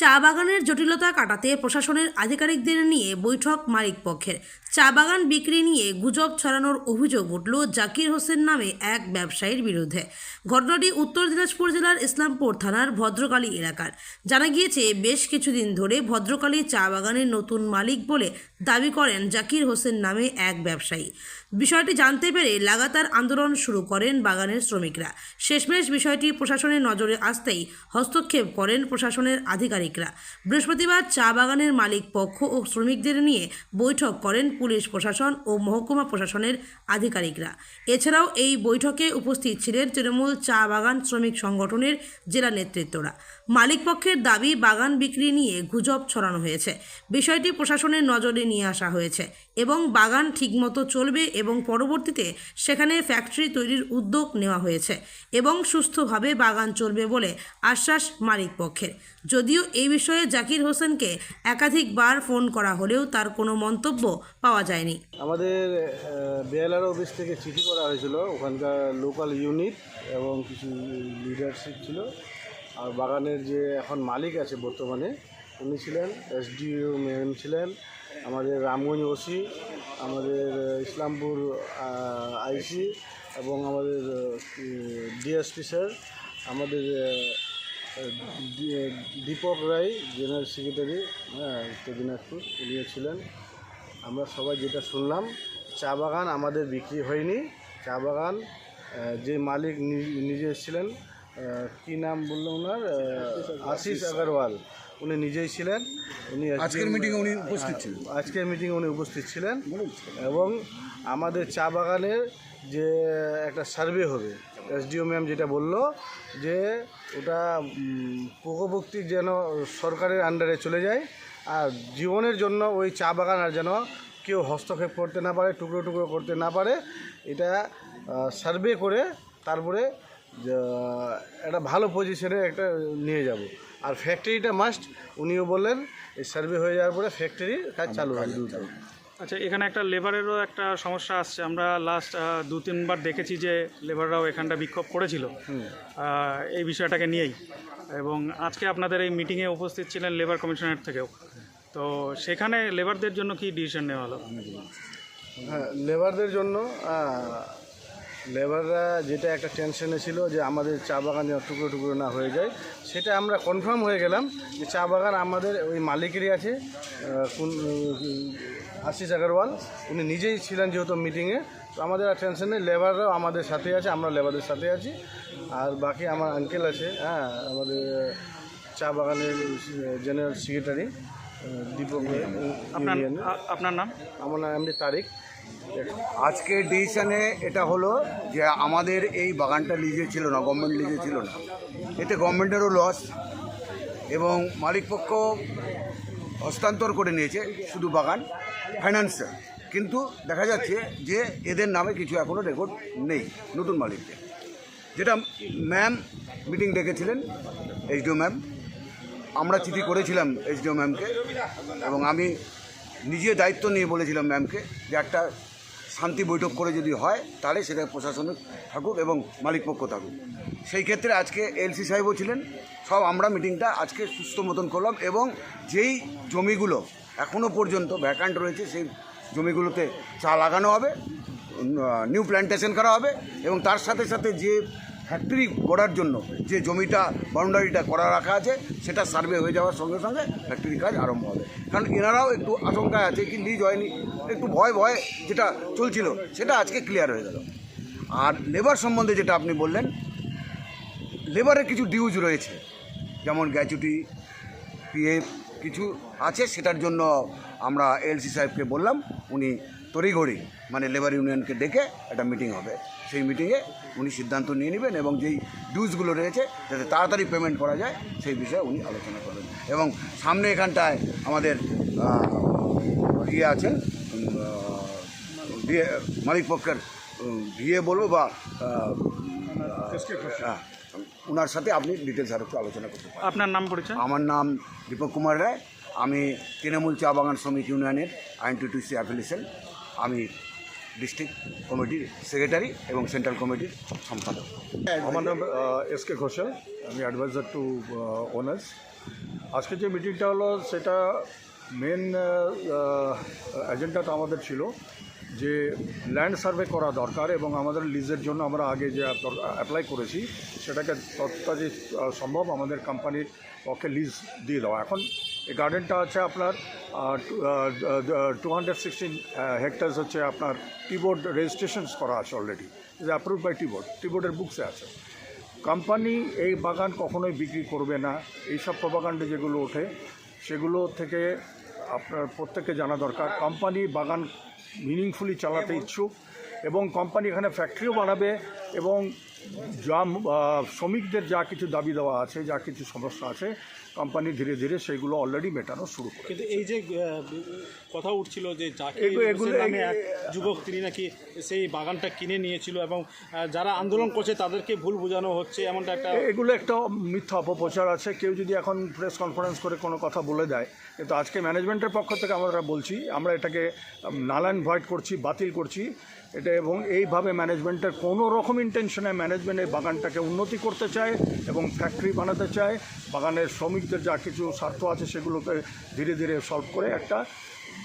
চা বাগানের জটিলতা কাটাতে প্রশাসনের আধিকারিকদের নিয়ে বৈঠক মালিক পক্ষের। চা বাগান বিক্রি নিয়ে গুজব ছড়ানোর অভিযোগ উঠল জাকির হোসেন নামে এক ব্যবসায়ীর বিরুদ্ধে। ঘটনাটি উত্তর দিনাজপুর জেলার ইসলামপুর থানার ভদ্রকালী এলাকার। জানা গিয়েছে, বেশ কিছুদিন ধরে ভদ্রকালী চা বাগানের নতুন মালিক বলে দাবি করেন জাকির হোসেন নামে এক ব্যবসায়ী। বিষয়টি জানতে পেরে লাগাতার আন্দোলন শুরু করেন বাগানের শ্রমিকরা। শেষমেশ বিষয়টি প্রশাসনের নজরে আসতেই হস্তক্ষেপ করেন প্রশাসনের আধিকারিকরা। বৃহস্পতিবার চা বাগানের মালিক পক্ষ ও শ্রমিকদের নিয়ে বৈঠক করেন পুলিশ প্রশাসন ও মহকুমা প্রশাসনের আধিকারিকরা। এছাড়াও এই বৈঠকে উপস্থিত ছিলেন তৃণমূল চা বাগান শ্রমিক সংগঠনের জেলা নেতৃত্বরা। মালিক পক্ষের দাবি, বাগান বিক্রি নিয়ে গুজব ছড়ানো হয়েছে। বিষয়টি প্রশাসনের নজরে নিয়ে আসা হয়েছে। এবং বাগান ঠিকমতো চলবে এবং পরবর্তীতে সেখানে ফ্যাক্টরি তৈরির উদ্যোগ নেওয়া হয়েছে এবং সুস্থভাবে বাগান চলবে বলে আশ্বাস মালিক পক্ষের। যদিও এই বিষয়ে জাকির হোসেনকে একাধিকবার ফোন করা হলেও তার কোনো মন্তব্য পাওয়া যায়নি। আমাদের বিএলআর অফিস থেকে চিঠি করা হয়েছিল, ওখানকার লোকাল ইউনিট এবং কিছু লিডারশিপ ছিল। আর বাগানের যে এখন মালিক আছে বর্তমানে, উনি ছিলেন এসডিও ম্যাম ছিলেন আমাদের রামগঞ্জ ওসি আমাদের ইসলামপুর আইসি এবং আমাদের ডিএসপি স্যার আমাদের দীপক রায় জেনারেল সেক্রেটারি হ্যাঁ উত্তর দিনাজপুর উনিও ছিলেন। আমরা সবাই যেটা শুনলাম চা বাগান আমাদের বিক্রি হয়নি। চা বাগান যে মালিক নিজে ছিলেন আহ, কি নাম বলল ওনার? আশিস। আগরওয়াল। উনি নিজেই ছিলেন। উনি আজকের মিটিংয়ে উনি উপস্থিত ছিলেন। আজকের মিটিংয়ে উনি উপস্থিত ছিলেন এবং আমাদের চা বাগানের যে একটা সার্ভে হবে এসডিও ম্যাম যেটা বলল যে ওটা উম, যেন সরকারের আন্ডারে চলে যায় আর জীবনের জন্য ওই চা বাগান আর যেন কেউ হস্তক্ষেপ করতে না পারে টুকরো টুকরো করতে না পারে এটা সার্ভে করে তারপরে একটা ভালো পজিশনে একটা নিয়ে যাব। আর ফ্যাক্টরিটা মাস্ট উনিও বললেন এই সার্ভে হয়ে যাওয়ার পরে ফ্যাক্টরির কাজ চালু দ্রুত আচ্ছা এখানে একটা লেবারেরও একটা সমস্যা আসছে। আমরা লাস্ট দু তিনবার দেখেছি যে লেবাররাও এখানটা বিক্ষোভ করেছিল। এই বিষয়টাকে নিয়েই। এবং আজকে আপনাদের এই মিটিংয়ে উপস্থিত ছিলেন লেবার কমিশনার থেকেও। তো সেখানে লেবারদের জন্য কি ডিসিশন নেওয়া হলো? হ্যাঁ লেবারদের জন্য লেবাররা যেটা একটা টেনশনে ছিল যে আমাদের চা বাগান যেন টুকরো টুকরো না হয়ে যায় সেটা আমরা কনফার্ম হয়ে গেলাম যে চা বাগান আমাদের ওই মালিকেরই আছে কোন আশিস আগরওয়াল। উনি নিজেই ছিলেন যেহেতু মিটিংয়ে তো আমাদের আর টেনশন নেই লেবাররাও আমাদের সাথে আছে আমরা লেবারদের সাথে আছি। আর বাকি আমার আঙ্কেল আছে হ্যাঁ আমাদের চা বাগানের জেনারেল সেক্রেটারি দীপক আপনার আপনার নাম? আমার নাম এমনি তারিক। আজকের ডিসিশনে এটা হলো যে আমাদের এই বাগানটা লিজে ছিল না গভর্নমেন্ট লিজে ছিল না। এতে গভর্নমেন্টেরও লস এবং মালিকপক্ষ হস্তান্তর করে নিয়েছে শুধু বাগান ফাইন্যান্সিয়াল কিন্তু দেখা যাচ্ছে যে এদের নামে কিছু এখনও রেকর্ড নেই, নতুন মালিকদের। যেটা ম্যাম মিটিং ডেকেছিলেন এইচডিও ম্যাম আমরা চিঠি করেছিলাম এইচডিও ম্যামকে এবং আমি নিজে দায়িত্ব নিয়ে বলেছিলাম ম্যামকে যে একটা শান্তি বৈঠক করে যদি হয়, তাহলে সেটা প্রশাসনিক থাকুক এবং মালিকপক্ষ থাকুক। সেই ক্ষেত্রে আজকে এলসি সাহেবও ছিলেন। সব আমরা মিটিংটা আজকে সুস্থ মতন করলাম এবং যেই জমিগুলো এখনও পর্যন্ত ভ্যাকান্ট রয়েছে, সেই জমিগুলোতে চা লাগানো হবে নিউ প্ল্যান্টেশন করা হবে এবং তার সাথে সাথে যে ফ্যাক্টরি করার জন্য যে জমিটা বাউন্ডারিটা করা রাখা আছে, সেটা সার্ভে হয়ে যাওয়ার সঙ্গে সঙ্গে ফ্যাক্টরি কাজ আরম্ভ হবে। কারণ এনারাও একটু আশঙ্কায় আছে কি লিজ হয়নি, একটু ভয় ভয় যেটা চলছিল, সেটা আজকে ক্লিয়ার হয়ে গেল। আর লেবার সম্বন্ধে যেটা আপনি বললেন লেবারের কিছু ডিউজ রয়েছে, যেমন গ্র্যাচুটি পিএফ কিছু আছে, সেটার জন্য আমরা এলসি সাহেবকে বললাম, উনি তড়িঘড়ি মানে লেবার ইউনিয়নকে ডেকে একটা মিটিং হবে। সেই মিটিংয়ে উনি সিদ্ধান্ত নিয়ে নেবেন এবং যেই ডিউজগুলো রয়েছে যাতে তাড়াতাড়ি পেমেন্ট করা যায় সেই বিষয়ে উনি আলোচনা করবেন। এবং সামনে এখানটায় আমাদের ইয়ে আছেন বিয়ে মালিক পক্ষের বিয়ে বলব বা হ্যাঁ, ওনার সাথে আপনি ডিটেলস আর একটু আলোচনা করতে পারেন। আপনার নাম পরিচয়? আমার নাম দীপক কুমার রায়। আমি তৃণমূল চা বাগান শ্রমিক ইউনিয়নের আইনটিটিউসি অ্যাফিলিয়েশন আমি ডিস্ট্রিক্ট কমিটির সেক্রেটারি এবং সেন্ট্রাল কমিটির সম্পাদক। আমার নাম এস কে ঘোষাল। আমি অ্যাডভাইজার টু ওনার্স আজকে যে মিটিংটা হলো, সেটা মেন এজেন্ডাটা আমাদের ছিল। যে ল্যান্ড সার্ভে করা দরকার এবং আমাদের লিজের জন্য আমরা আগে যে অ্যাপ্লাই করেছি, সেটাকে ততটা যে সম্ভব আমাদের কোম্পানির পক্ষে লিজ দিয়ে দেওয়া। এখন এই গার্ডেনটা আছে আপনার টু হান্ড্রেড সিক্সটিন হেক্টার্স হচ্ছে আপনার টিবোর্ড রেজিস্ট্রেশনস করা আছে already is approve by tea board টিবোর্ডের বুকসে আছে। কোম্পানি এই বাগান কখনোই বিক্রি করবে না, এইসব প্রবাগান্ডে যেগুলো ওঠে, সেগুলো থেকে আপনার প্রত্যেককে জানা দরকার। কোম্পানি বাগান মিনিংফুলি চালাতে ইচ্ছুক এবং কোম্পানি এখানে ফ্যাক্টরিও বানাবে এবং যা শ্রমিকদের যা কিছু দাবি দেওয়া আছে যা কিছু সমস্যা আছে কোম্পানি ধীরে ধীরে সেগুলো অলরেডি মেটানো শুরু করে কিন্তু এই যে কথা উঠছিল যে এগুলো- যুবক তিনি নাকি সেই বাগানটা কিনে নিয়েছিল এবং যারা আন্দোলন করছে তাদেরকে ভুল বোঝানো হচ্ছে এমনটা একটা এগুলো একটা মিথ্যা অপপ্রচার আছে। কেউ যদি এখন প্রেস কনফারেন্স করে কোনো কথা বলে দেয় কিন্তু আজকে ম্যানেজমেন্টের পক্ষ থেকে আমরা বলছি আমরা এটাকে নালান ভয়েড করছি বাতিল করছি। এটা এবং এইভাবে ম্যানেজমেন্টের কোনো রকম ইন্টেনশনে ম্যানেজমেন্ট এই বাগানটাকে উন্নতি করতে চায় এবং ফ্যাক্টরি বানাতে চায়। বাগানের শ্রমিকদের যা কিছু স্বার্থ আছে সেগুলোকে ধীরে ধীরে সলভ করে একটা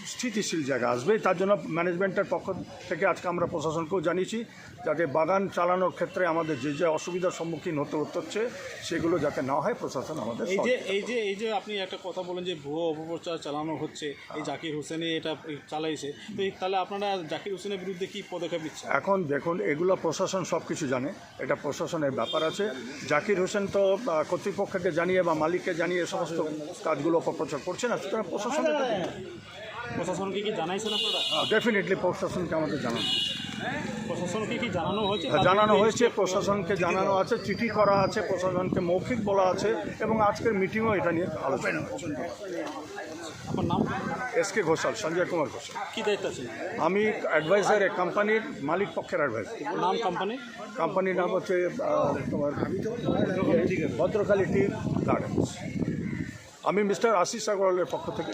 স্থিতিশীল জায়গা আসবে। তার জন্য ম্যানেজমেন্টের পক্ষ থেকে আজকে আমরা প্রশাসনকেও জানিয়েছি যাতে বাগান চালানোর ক্ষেত্রে আমাদের যে যে অসুবিধার সম্মুখীন হতে হচ্ছে সেগুলো যাতে না হয় প্রশাসন আমাদের এই যে এই যে এই যে আপনি একটা কথা বলেন যে ভুয়ো অপপ্রচার চালানো হচ্ছে এই জাকির হোসেনে এটা চালাইছে। তো এই- তাহলে আপনারা জাকির হোসেনের বিরুদ্ধে কী পদক্ষেপ নিচ্ছেন? এখন দেখুন এগুলো প্রশাসন সব কিছু জানে এটা প্রশাসনের ব্যাপার আছে। জাকির হোসেন তো কর্তৃপক্ষকে জানিয়ে বা মালিককে জানিয়ে সমস্ত কাজগুলো অপপ্রচার করছে না সুতরাং প্রশাসন প্রশাসনকে কি জানাইছেন আপনারা? ডেফিনেটলি প্রশাসনকে আমাদের জানানো প্রশাসনকে কি জানানো হয়েছে? হ্যাঁ, জানানো হয়েছে প্রশাসনকে জানানো আছে চিঠি করা আছে প্রশাসনকে মৌখিক বলা আছে এবং আজকের মিটিংও এটা নিয়ে আলোচনা আপনার নাম? S K Ghoshal Sanjay Kumar Ghoshal. কি দায়িত্ব আছে আমি অ্যাডভাইজার কোম্পানির মালিক পক্ষের অ্যাডভাইজার নাম কোম্পানি কোম্পানির নাম হচ্ছে তোমার ভদ্রকালী টি গার্ডেন্স। আমি মিস্টার আশিস আগরওয়ালের পক্ষ থেকে